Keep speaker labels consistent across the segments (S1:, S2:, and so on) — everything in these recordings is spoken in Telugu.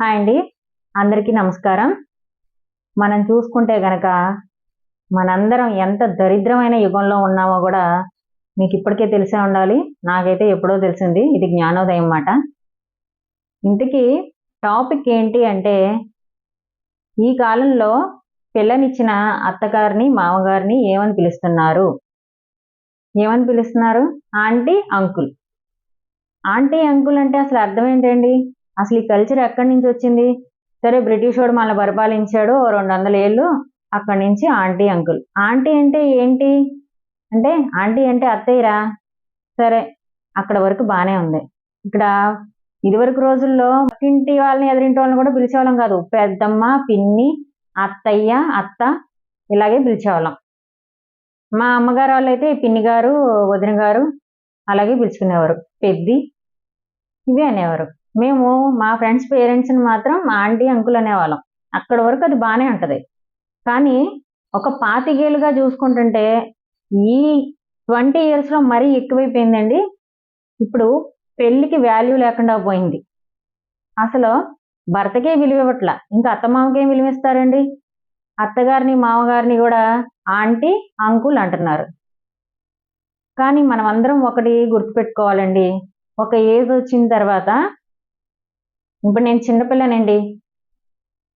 S1: హాయ్ అండి. అందరికీ నమస్కారం. మనం చూసుకుంటే గనక మనందరం ఎంత దరిద్రమైన యుగంలో ఉన్నామో కూడా మీకు ఇప్పటికే తెలిసే ఉండాలి. నాకైతే ఎప్పుడో తెలిసింది. ఇది జ్ఞానోదయం మాట ఇంతకీ టాపిక్ ఏంటి అంటే ఈ కాలంలో పిల్లనిచ్చిన అత్తగారిని మామగారిని ఏమని పిలుస్తున్నారు? ఏమని పిలుస్తున్నారు? Aunty uncle. ఆంటీ అంకుల్ అంటే అసలు అర్థం ఏంటండి? అసలు ఈ కల్చర్ ఎక్కడి నుంచి వచ్చింది? సరే బ్రిటిష్ వాడు మనల్ని పరిపాలించాడు రెండు వందల ఏళ్ళు. అక్కడి నుంచి ఆంటీ అంకుల్ ఆంటీ అంటే ఏంటి? అంటే ఆంటీ అంటే అత్తయ్యరా? సరే అక్కడ వరకు బాగానే ఉంది. ఇక్కడ ఇదివరకు రోజుల్లో పక్కింటి వాళ్ళని ఎదురింటి వాళ్ళని కూడా పిలిచేవాళ్ళం కాదు. పెద్దమ్మ పిన్ని అత్తయ్య అత్త ఇలాగే పిలిచేవాళ్ళం. మా అమ్మగారు వాళ్ళు అయితే పిన్ని గారు వదిన గారు అలాగే పిలుచుకునేవారు. పెద్ది ఇవి అనేవారు. మేము మా ఫ్రెండ్స్ పేరెంట్స్ని మాత్రం ఆంటీ అంకుల్ అనేవాళ్ళం. అక్కడ వరకు అది బాగానే ఉంటుంది. కానీ ఒక పాతికేలుగా చూసుకుంటుంటే ఈ ట్వంటీ ఇయర్స్లో మరీ ఎక్కువైపోయిందండి. ఇప్పుడు పెళ్ళికి వాల్యూ లేకుండా పోయింది. అసలు భర్తకే విలువ ఇవ్వట్ల. ఇంకా అత్తమామకే విలువ ఇస్తారండి? అత్తగారిని మామగారిని కూడా ఆంటీ అంకుల్ అంటున్నారు. కానీ మనం అందరం ఒకటి గుర్తుపెట్టుకోవాలండి. ఒక ఏజ్ వచ్చిన తర్వాత ఇప్పుడు నేను చిన్నపిల్లనండి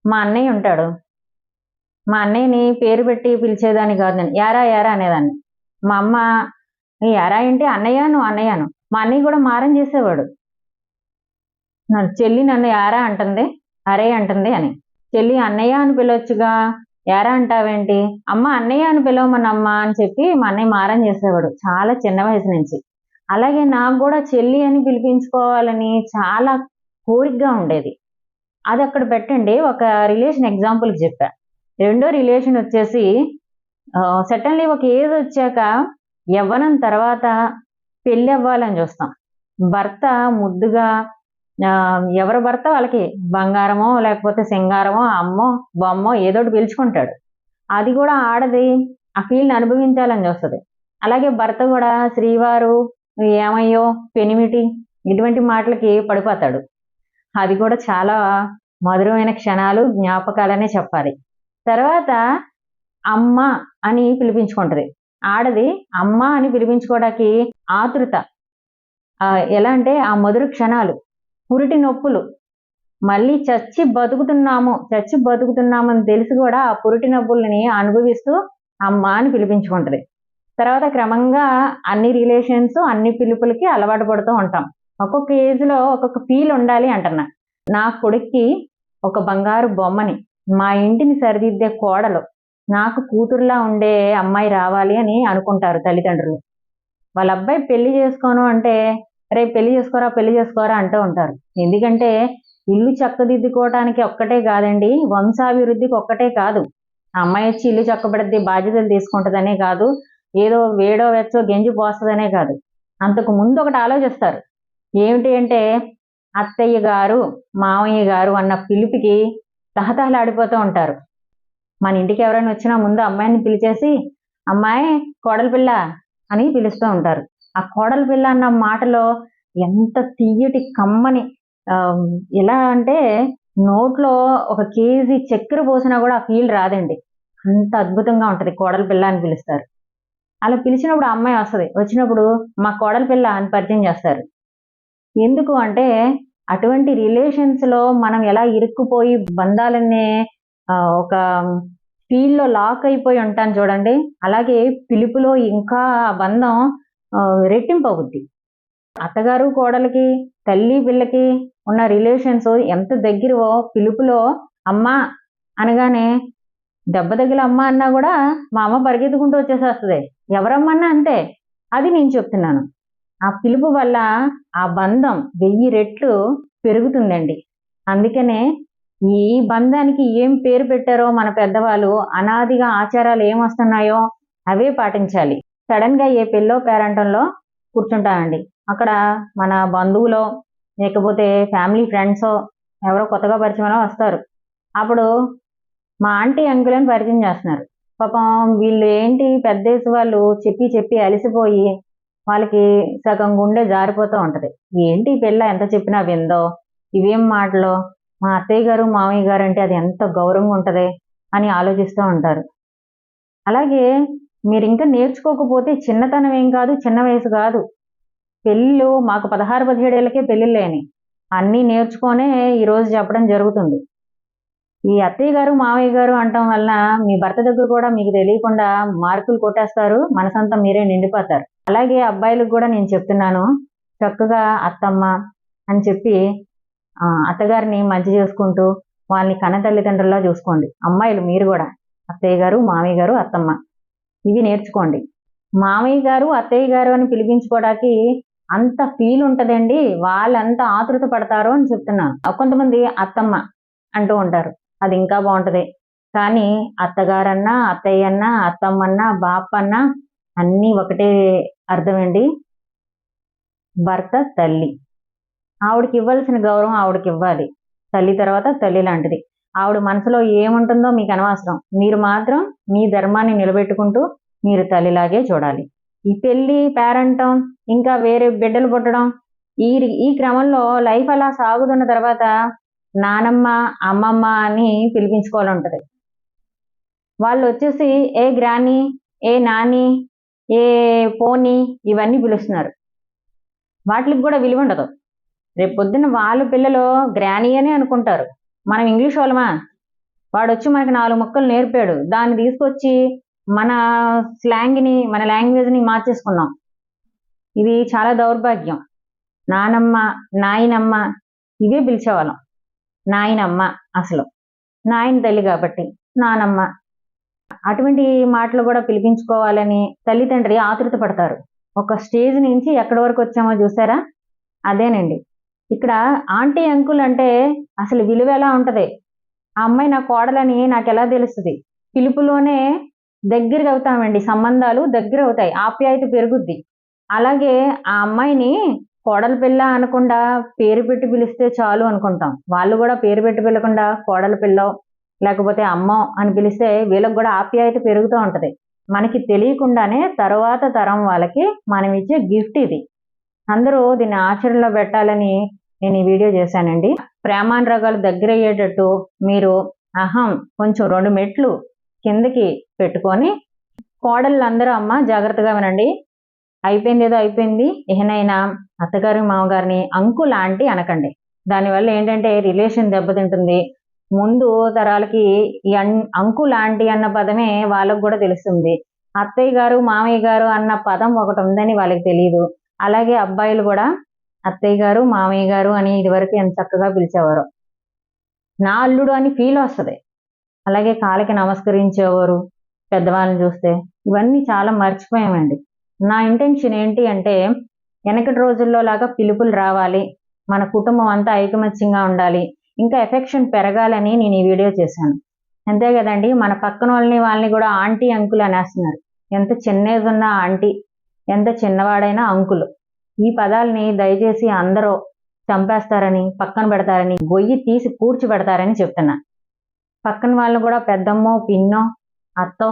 S1: మా అన్నయ్య ఉంటాడు. మా అన్నయ్యని పేరు పెట్టి పిలిచేదాన్ని కాదు నేను. యారా యారా అనేదాన్ని. మా అమ్మ యారా ఏంటి? అన్నయ్యను అన్నయ్యను. మా అన్నయ్య కూడా మారం చేసేవాడు. నన్ను చెల్లి నన్ను యారా అంటుంది అరే అంటుంది అని. చెల్లి అన్నయ్య అని పిలవచ్చుగా. యారా అంటావేంటి? అమ్మ అన్నయ్య అని పిలవమనమ్మ అని చెప్పి మా అన్నయ్య మారం చేసేవాడు చాలా చిన్న వయసు నుంచి. అలాగే నాకు కూడా చెల్లి అని పిలిపించుకోవాలని చాలా కోరికగా ఉండేది. అది అక్కడ పెట్టండి ఒక రిలేషన్ ఎగ్జాంపుల్కి చెప్పా. రెండో రిలేషన్ వచ్చేసి సడన్లీ ఒక ఏజ్ వచ్చాక యవ్వనం తర్వాత పెళ్ళి అవ్వాలని చూస్తాం. భర్త ముద్దుగా ఎవరి భర్త వాళ్ళకి బంగారమో లేకపోతే సింగారమో అమ్మో బొమ్మో ఏదో ఒకటి పిలుచుకుంటాడు. అది కూడా ఆడది ఆ ఫీల్ని అనుభవించాలని చూస్తుంది. అలాగే భర్త కూడా శ్రీవారు ఏమయ్యో పెనిమిటి ఇటువంటి మాటలకి పడిపోతాడు. అది కూడా చాలా మధురమైన క్షణాలు జ్ఞాపకాలనే చెప్పాలి. తర్వాత అమ్మ అని పిలిపించుకుంటది. ఆడది అమ్మ అని పిలిపించుకోవడానికి ఆతృత. ఎలా అంటే ఆ మధుర క్షణాలు పురిటి నొప్పులు. మళ్ళీ చచ్చి బతుకుతున్నాము చచ్చి బతుకుతున్నామని తెలిసి కూడా ఆ పురిటి నొప్పుల్ని అనుభవిస్తూ అమ్మ అని పిలిపించుకుంటది. తర్వాత క్రమంగా అన్ని రిలేషన్స్ అన్ని పిలుపులకి అలవాటు పడుతూ ఉంటాం. ఒక్కొక్క ఏజ్లో ఒక్కొక్క ఫీల్ ఉండాలి అంటున్నా. నా కొడుక్కి ఒక బంగారు బొమ్మని మా ఇంటిని సరిదిద్దే కోడలు నాకు కూతురులా ఉండే అమ్మాయి రావాలి అని అనుకుంటారు తల్లిదండ్రులు. వాళ్ళ అబ్బాయి పెళ్ళి చేసుకోను అంటే రేపు పెళ్ళి చేసుకోరా పెళ్ళి చేసుకోరా అంటూ ఉంటారు. ఎందుకంటే ఇల్లు చక్కదిద్దుకోవటానికి ఒక్కటే కాదండి వంశాభివృద్ధికి ఒక్కటే కాదు. ఆ అమ్మాయి వచ్చి ఇల్లు చక్కబెడద్ది బాధ్యతలు తీసుకుంటుందనే కాదు ఏదో వేడో వెచ్చో గెంజి పోస్తుందనే కాదు. అంతకు ముందు ఒకటి ఆలోచిస్తారు. ఏమిటి అంటే అత్తయ్య గారు మామయ్య గారు అన్న పిలుపుకి తహతహలాడిపోతూ ఉంటారు. మన ఇంటికి ఎవరైనా వచ్చినా ముందు అమ్మాయిని పిలిచేసి అమ్మాయి కోడలి పిల్ల అని పిలుస్తూ ఉంటారు. ఆ కోడలి పిల్ల అన్న మాటలో ఎంత తీయటి కమ్మని ఎలా అంటే నోట్లో ఒక కేజీ చక్కెర పోసినా కూడా ఆ ఫీల్ రాదండి. అంత అద్భుతంగా ఉంటుంది కోడలి పిల్ల అని పిలుస్తారు. అలా పిలిచినప్పుడు ఆ అమ్మాయి వస్తుంది. వచ్చినప్పుడు మా కోడలి పిల్ల అని పరిచయం చేస్తారు. ఎందుకు అంటే అటువంటి రిలేషన్స్లో మనం ఎలా ఇరుక్కుపోయి బంధాలనే ఒక ఫీల్లో లాక్ అయిపోయి ఉంటాను చూడండి. అలాగే పిలుపులో ఇంకా ఆ బంధం రెట్టింపవుద్ది రెట్టింపు అవుద్ది. అత్తగారు కోడలికి తల్లి పిల్లకి ఉన్న రిలేషన్స్ ఎంత దగ్గరవో పిలుపులో అమ్మ అనగానే దెబ్బ దగ్గర అమ్మ అన్నా కూడా మా అమ్మ పరిగెత్తుకుంటూ వచ్చేసేస్తుంది. ఎవరమ్మన్నా అంతే. అది నేను చెప్తున్నాను. ఆ పిలుపు వల్ల ఆ బంధం వెయ్యి రెట్లు పెరుగుతుందండి. అందుకనే ఈ బంధానికి ఏం పేరు పెట్టారో మన పెద్దవాళ్ళు అనాదిగా ఆచారాలు ఏం వస్తున్నాయో అవే పాటించాలి. సడన్గా ఏ పెళ్ళో పేరంటంలో కూర్చుంటానండి అక్కడ మన బంధువులో లేకపోతే ఫ్యామిలీ ఫ్రెండ్స్ ఎవరో కొత్తగా పరిచయం వస్తారు. అప్పుడు మా ఆంటీ అంకుల్ అని పరిచయం చేస్తున్నారు. పాపం వీళ్ళు ఏంటి పెద్ద వాళ్ళు చెప్పి చెప్పి అలసిపోయి వాళ్ళకి సగం గుండె జారిపోతూ ఉంటది. ఏంటి ఈ పిల్ల ఎంత చెప్పినా విందో? ఇవేం మాటలు? మా అత్తయ్య గారు మామయ్య గారు అంటే అది ఎంత గౌరవంగా ఉంటది అని ఆలోచిస్తూ ఉంటారు. అలాగే మీరు ఇంకా నేర్చుకోకపోతే చిన్నతనం ఏం కాదు చిన్న వయసు కాదు. పెళ్ళిళ్ళు మాకు పదహారు పదిహేడేళ్ళకే పెళ్ళిళ్ళు లేని అన్నీ నేర్చుకొనే ఈరోజు చెప్పడం జరుగుతుంది. ఈ అత్తయ్య గారు మామయ్య గారు అంటం వలన మీ భర్త దగ్గర కూడా మీకు తెలియకుండా మార్కులు కొట్టేస్తారు. మనసంతా మీరే నిండిపోతారు. అలాగే అబ్బాయిలకు కూడా నేను చెప్తున్నాను చక్కగా అత్తమ్మ అని చెప్పి అత్తగారిని మంచి చేసుకుంటూ వాళ్ళని కన్న తల్లిదండ్రుల్లో చూసుకోండి. అమ్మాయిలు మీరు కూడా అత్తయ్య గారు మామయ్య గారు అత్తమ్మ. ఇవి నేర్చుకోండి. మామయ్య గారు అత్తయ్య గారు అని పిలిపించుకోవడానికి అంత ఫీల్ ఉంటుందండి. వాళ్ళంత ఆతృత పడతారు అని చెప్తున్నాను కొంతమంది అత్తమ్మ అంటూ ఉంటారు. అది ఇంకా బాగుంటది. కానీ అత్తగారన్నా అత్తయ్య అన్నా అత్తమ్మన్నా బాపన్నా అన్నీ ఒకటే అర్థమండి. భర్త తల్లి. ఆవిడకి ఇవ్వాల్సిన గౌరవం ఆవిడకి ఇవ్వాలి. తల్లి తర్వాత తల్లి లాంటిది. ఆవిడ మనసులో ఏముంటుందో మీకు అనవసరం. మీరు మాత్రం మీ ధర్మాన్ని నిలబెట్టుకుంటూ మీరు తల్లిలాగే చూడాలి. ఈ పెళ్ళి పేరంటం ఇంకా వేరే బిడ్డలు పుట్టడం ఈ ఈ క్రమంలో లైఫ్ అలా సాగుతున్న తర్వాత నానమ్మ అమ్మమ్మ అని పిలిపించుకోవాలి ఉంటుంది వాళ్ళు వచ్చేసి ఏ గ్రాని ఏ నాని ఏ పోనీ ఇవన్నీ పిలుస్తున్నారు. వాటికి కూడా విలువ ఉండదు. రేపు పొద్దున్న వాళ్ళ పిల్లలు గ్రానీ అని అనుకుంటారు. మనం ఇంగ్లీష్ వాళ్ళమా? వాడు వచ్చి మనకి నాలుగు మొక్కలు నేర్పాడు. దాన్ని తీసుకొచ్చి మన స్లాంగ్ని మన లాంగ్వేజ్ని మార్చేసుకున్నాం ఇది చాలా దౌర్భాగ్యం. నానమ్మ నాయనమ్మ ఇవే పిలిచేవాళ్ళం. నాయనమ్మ అసలు. నాయన తల్లి కాబట్టి నానమ్మ. అటువంటి మాటలు కూడా పిలిపించుకోవాలని తల్లిదండ్రి ఆతృత పడతారు ఒక స్టేజ్ నుంచి ఎక్కడి వరకు వచ్చామో చూసారా? అదేనండి. ఇక్కడ ఆంటీ అంకుల్ అంటే అసలు విలువ ఎలా ఉంటుంది? ఆ అమ్మాయి నా కోడలని నాకు ఎలా తెలుస్తుంది? పిలుపులోనే దగ్గరగా అవుతామండి. సంబంధాలు దగ్గర అవుతాయి. ఆప్యాయత పెరుగుద్ది. అలాగే ఆ అమ్మాయిని కోడలు పిల్ల అనకుండా పేరు పెట్టి పిలిస్తే చాలు అనుకుంటాం. వాళ్ళు కూడా పేరు పెట్టి పిలకుండా కోడల పిల్ల లేకపోతే అమ్మ అని పిలిస్తే వీళ్ళకి కూడా ఆప్యాయత పెరుగుతూ ఉంటుంది. మనకి తెలియకుండానే తర్వాత తరం వాళ్ళకి మనం ఇచ్చే గిఫ్ట్ ఇది. అందరూ దీన్ని ఆచరణలో పెట్టాలని నేను ఈ వీడియో చేశానండి. ప్రేమానురాగాలు దగ్గర అయ్యేటట్టు మీరు అహం కొంచెం రెండు మెట్లు కిందకి పెట్టుకొని కోడళ్ళు అందరూ అమ్మ జాగ్రత్తగా వినండి. అయిపోయింది ఏదో అయిపోయింది. ఇహనైనా అత్తగారి మామగారిని అంకుల్ ఆంటీ అనకండి. దానివల్ల ఏంటంటే రిలేషన్ దెబ్బతింటుంది. ముందు తరాలకి ఈ అన్- అంకుల్ ఆంటీ అన్న పదమే వాళ్ళకు కూడా తెలుస్తుంది. అత్తయ్య గారు మామయ్య గారు అన్న పదం ఒకటి ఉందని వాళ్ళకి తెలియదు అలాగే అబ్బాయిలు కూడా అత్తయ్య గారు మామయ్య గారు అని ఇదివరకు ఎంత చక్కగా పిలిచేవారు. నా అల్లుడు అని ఫీల్ వస్తుంది. అలాగే కాళ్ళకి నమస్కరించేవారు పెద్దవాళ్ళని చూస్తే. ఇవన్నీ చాలా మర్చిపోయామండి. నా ఇంటెన్షన్ ఏంటి అంటే వెనకటి రోజుల్లో లాగా పిలుపులు రావాలి. మన కుటుంబం అంతా ఐకమత్యంగా ఉండాలి. ఇంకా ఎఫెక్షన్ పెరగాలని నేను ఈ వీడియో చేశాను. అంతే కదండి మన పక్కన వాళ్ళని వాళ్ళని కూడా ఆంటీ అంకుల్ అనేస్తున్నారు. ఎంత చిన్న ఏజ్ ఉన్న ఆంటీ ఎంత చిన్నవాడైనా అంకుల్. ఈ పదాలని దయచేసి అందరూ చంపేస్తారని పక్కన పెడతారని గొయ్యి తీసి పూడ్చి పెడతారని చెప్తున్నా. పక్కన వాళ్ళు కూడా పెద్దమ్మో పిన్నో అత్తో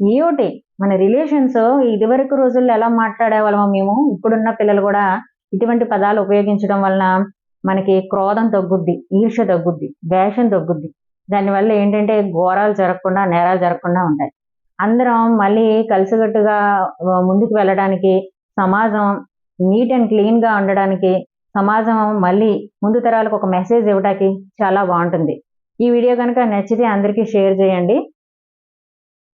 S1: ఏమిటి? మన రిలేషన్స్ ఇదివరకు రోజుల్లో ఎలా మాట్లాడేవాళ్ళమో మేము ఇప్పుడున్న పిల్లలు కూడా ఇటువంటి పదాలు ఉపయోగించడం వలన మనకి క్రోధం తగ్గుద్ది ఈర్ష్య తగ్గుద్ది ద్వేషం తగ్గుద్ది. దానివల్ల ఏంటంటే ఘోరాలు జరగకుండా నేరాలు జరగకుండా ఉంటాయి. అందరం మళ్ళీ కలిసికట్టుగా ముందుకు వెళ్ళడానికి సమాజం నీట్ అండ్ క్లీన్గా ఉండడానికి సమాజం మళ్ళీ ముందు తరాలకు ఒక మెసేజ్ ఇవ్వడానికి చాలా బాగుంటుంది. ఈ వీడియో కనుక నచ్చితే అందరికీ షేర్ చేయండి.